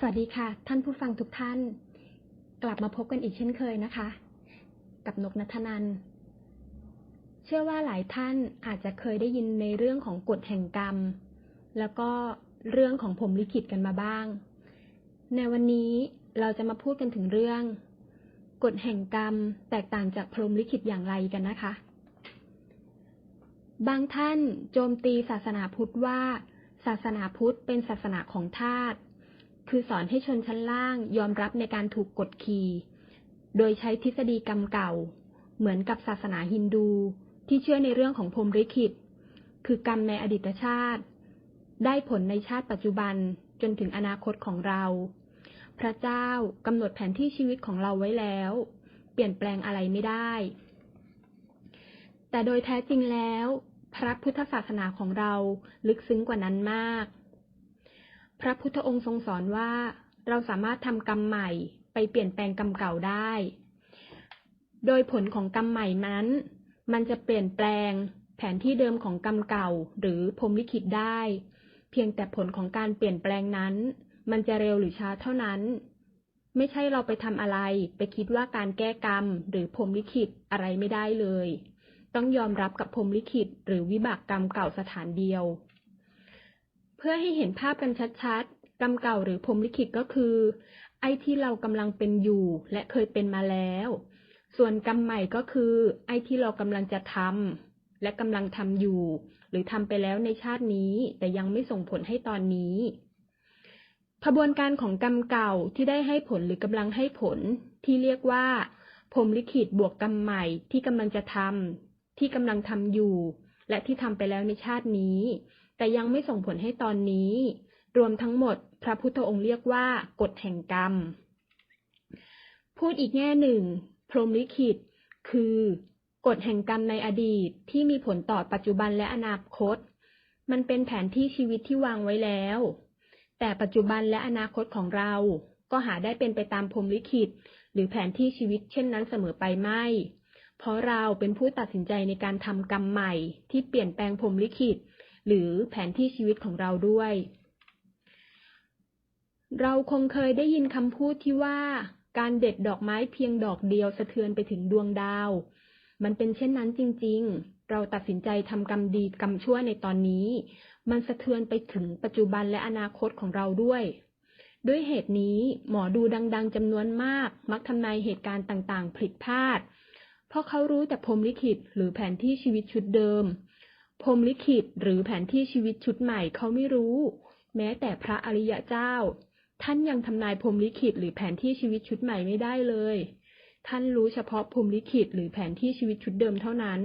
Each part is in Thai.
สวัสดีค่ะ ท่านผู้ฟังทุกท่าน กลับมาพบกันอีกเช่นเคยนะคะ กับนกนัทนันเชื่อว่าหลายท่านอาจจะเคยได้ยินในเรื่องของกฎแห่งกรรม แล้วก็เรื่องของผมลิขิตกันมาบ้าง ในวันนี้เราจะมาพูดกันถึงเรื่อง กฎแห่งกรรมแตกต่างจากพรหมลิขิตอย่างไรกันนะคะ บางท่านโจมตีศาสนาพุทธว่า ศาสนาพุทธเป็นศาสนาของทาส คือสอนให้ชนชั้นล่างยอมรับในการถูกกดขี่โดยใช้ทฤษฎีกรรมเก่า เหมือนกับศาสนาฮินดูที่เชื่อในเรื่องของพรหมลิขิต คือกรรมในอดีตชาติ ได้ผลในชาติปัจจุบันจนถึงอนาคตของเรา พระเจ้ากำหนดแผนที่ชีวิตของเราไว้แล้ว เปลี่ยนแปลงอะไรไม่ได้ แต่โดยแท้จริงแล้ว พระพุทธศาสนาของเราลึกซึ้งกว่านั้นมาก พระพุทธองค์ทรงสอนว่า เราสามารถทำกรรมใหม่ไปเปลี่ยนแปลงกรรมเก่าได้ โดยผลของกรรมใหม่นั้น มันจะเปลี่ยนแปลงแผนที่เดิมของกรรมเก่า หรือพรมลิขิตได้ เพียงแต่ผลของการเปลี่ยนแปลงนั้น มันจะเร็วหรือช้าเท่านั้น ไม่ใช่เราไปทำอะไร ไปคิดว่าการแก้กรรม หรือพรมลิขิตอะไรไม่ได้เลย ต้องยอมรับกับพรมลิขิตหรือวิบากกรรมเก่าสถานเดียว เพื่อให้เห็นภาพกันชัดๆ กรรมเก่าหรือพรมลิขิตก็คือ ไอ้ที่เรากำลังเป็นอยู่ และเคยเป็นมาแล้ว ส่วนกรรมใหม่ก็คือ ไอ้ที่เรากำลังจะทำและกำลังทำอยู่ หรือทำไปแล้วในชาตินี้ แต่ยังไม่ส่งผลให้ตอนนี้ขบวนการของกรรมเก่าที่ได้ให้ผลหรือกำลังให้ผล ที่เรียกว่า พรมลิขิตบวกกรรมใหม่ที่กำลังจะทำที่กำลังทำอยู่ และที่ทำไปแล้วในชาตินี้ แต่ยังไม่ส่งผลให้ตอนนี้ รวมทั้งหมด พระพุทธองค์เรียกว่ากฎแห่งกรรม พูดอีกแง่หนึ่ง พรหมลิขิต คือกฎแห่งกรรมในอดีตที่มีผลต่อปัจจุบันและอนาคต มันเป็นแผนที่ชีวิตที่วางไว้แล้ว แต่ปัจจุบันและอนาคตของเราก็หาได้เป็นไปตามพรหมลิขิต หรือแผนที่ชีวิตเช่นนั้นเสมอไปไม่ เพราะเราเป็นผู้ตัดสินใจในการทำกรรมใหม่ที่เปลี่ยนแปลงพรหมลิขิต หรือแผนที่ชีวิตของเราด้วย เราคงเคยได้ยินคำพูดที่ว่าการเด็ดดอกไม้เพียงดอกเดียวสะเทือนไปถึงดวงดาว มันเป็นเช่นนั้นจริง ๆ เราตัดสินใจทำกรรมดีกรรมชั่วในตอนนี้ มันสะเทือนไปถึงปัจจุบันและอนาคตของเราด้วย ด้วยเหตุนี้หมอดูดัง ๆจำนวนมาก มักทำนายเหตุการณ์ต่างๆ ผิดพลาด เพราะเขารู้แต่พรหมลิขิตหรือแผนที่ชีวิตชุดเดิม พรมลิขิตหรือแผนที่ชีวิตชุดใหม่เขาไม่รู้ แม้แต่พระอริยเจ้า ท่านยังทำนายพรมลิขิตหรือแผนที่ชีวิตชุดใหม่ไม่ได้เลย ท่านรู้เฉพาะพรมลิขิตหรือแผนที่ชีวิตชุดเดิมเท่านั้น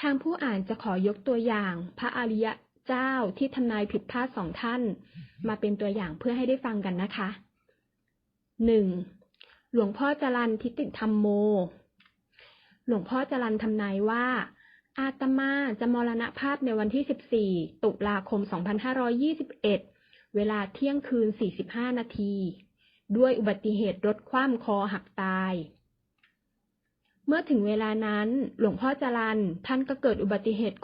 ทางผู้อ่านจะขอยกตัวอย่าง พระอริยเจ้าที่ทำนายผิดพลาดสองท่าน มาเป็นตัวอย่างเพื่อให้ได้ฟังกันนะคะหนึ่งหลวงพ่อจรันทิติธรรมโม หลวงพ่อจรันทำนายว่า อาตมาจะมรณภาพในวันที่ 14 ตุลาคม 2521 เวลาเที่ยงคืน 45 นาที ด้วยอุบัติเหตุรถคว่ำคอหักตาย เมื่อถึงเวลานั้น หลวงพ่อจรันท่านก็เกิดอุบัติเหตุ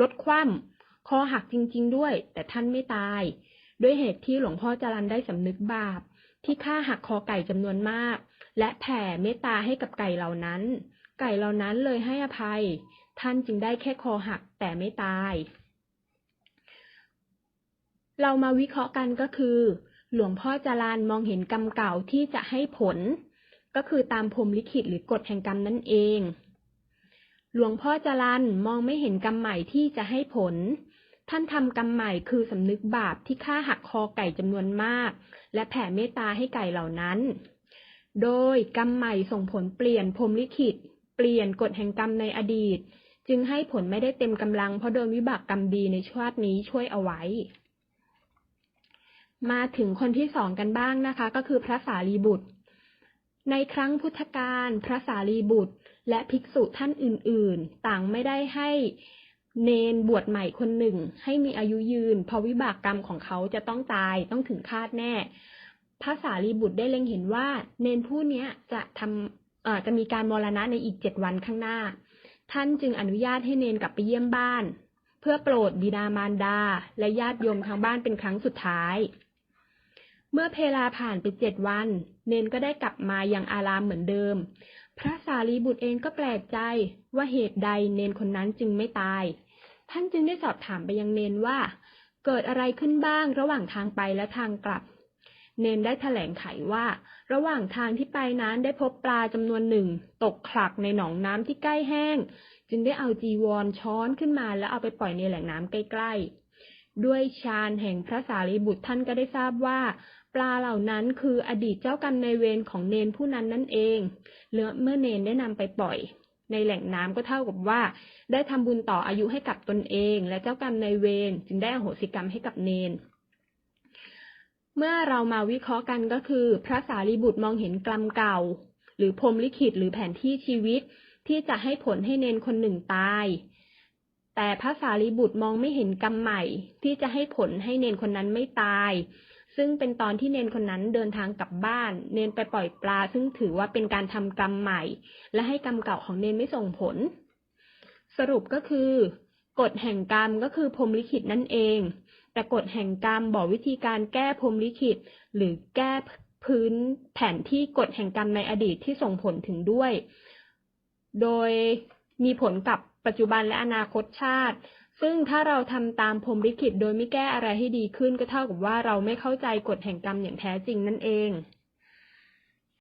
รถคว่ำคอหักจริง ๆ ด้วย แต่ท่านไม่ตาย ด้วยเหตุที่หลวงพ่อจรันได้สำนึกบาป ที่ฆ่าหักคอไก่จำนวนมาก และแผ่เมตตาให้กับไก่เหล่านั้น ไก่เหล่านั้นเลยให้อภัย ท่านจึงได้แค่คอหักแต่ไม่ตาย เรามาวิเคราะห์กันก็คือ หลวงพ่อจารันมองเห็นกรรมเก่าที่จะให้ผล ก็คือตามพรมลิขิตหรือกฎแห่งกรรมนั่นเอง หลวงพ่อจารันมองไม่เห็นกรรมใหม่ที่จะให้ผลท่านทำกรรมใหม่คือสำนึกบาปที่ฆ่าหักคอไก่จำนวนมาก และแผ่เมตตาให้ไก่เหล่านั้น โดยกรรมใหม่ส่งผลเปลี่ยนพรมลิขิต เปลี่ยนกฎแห่งกรรมในอดีต จึงให้ผลไม่ได้เต็มกำลัง เพราะโดนวิบากกรรมดีในชาตินี้ช่วยเอาไว้ มาถึงคนที่สองกันบ้างนะคะ ก็คือพระสารีบุตร ในครั้งพุทธกาลพระสารีบุตร และภิกษุท่านอื่น ๆ ต่างไม่ได้ให้เนนบวชใหม่คนหนึ่ง ให้มีอายุยืนเพราะวิบากกรรมของเขาจะต้องตายต้องถึงคาดแน่พระสารีบุตรได้เล็งเห็นว่า เนนผู้นี้จะทำ จะมีการมรณะในอีกเจ็ดวันข้างหน้า ท่านจึงอนุญาตให้เนนกลับไปเยี่ยมบ้าน เพื่อโปรดบิดามารดา และญาติโยมทางบ้านเป็นครั้งสุดท้าย เมื่อเพลาผ่านไปเจ็ดวัน เนนก็ได้กลับมายังอารามเหมือนเดิม พระสารีบุตรเองก็แปลกใจว่าเหตุใดเนนคนนั้นจึงไม่ตาย ท่านจึงได้สอบถามไปยังเนนว่า เกิดอะไรขึ้นบ้างระหว่างทางไปและทางกลับ เนนได้แถลงไขว่า ระหว่างทางที่ไปนั้นได้พบปลาจำนวนหนึ่ง ตกขลักในหนองน้ำที่ใกล้แห้ง จึงได้เอาจีวรช้อนขึ้นมาแล้วเอาไปปล่อยในแหล่งน้ำใกล้ ๆ ด้วยฌานแห่งพระสารีบุตรท่านก็ได้ทราบว่า ปลาเหล่านั้นคืออดีตเจ้ากรรมนายเวรของเนนผู้นั้นนั่นเองเเมื่อเนนได้นำไปปล่อย ในแหล่งน้ำก็เท่ากับว่า ได้ทำบุญต่ออายุให้กับตนเอง และเจ้ากรรมนายเวรจึงได้อโหสิกรรมให้กับเนน เมื่อเรามาวิเคราะห์กันก็คือ พระสารีบุตรมองเห็นกรรมเก่า หรือพรมลิขิตหรือแผนที่ชีวิตที่จะให้ผลให้เนนคนหนึ่งตาย แต่พระสารีบุตรมองไม่เห็นกรรมใหม่ ที่จะให้ผลให้เนนคนนั้นไม่ตาย ซึ่งเป็นตอนที่เนนคนนั้นเดินทางกลับบ้าน เนนไปปล่อยปลา ซึ่งถือว่าเป็นการทำกรรมใหม่ และให้กรรมเก่าของเนนไม่ส่งผล สรุปก็คือกฎแห่งกรรมก็คือพรมลิขิตนั่นเอง แต่กฎแห่งกรรมบอกวิธีการแก้พรมลิขิต หรือแก้พื้นแผนที่กฎแห่งกรรมในอดีตที่ส่งผลถึงด้วย โดยมีผลกับปัจจุบันและอนาคตชาติ ซึ่งถ้าเราทำตามพรมลิขิตโดยไม่แก้อะไรให้ดีขึ้นก็เท่ากับว่าเราไม่เข้าใจกฎแห่งกรรมอย่างแท้จริงนั่นเอง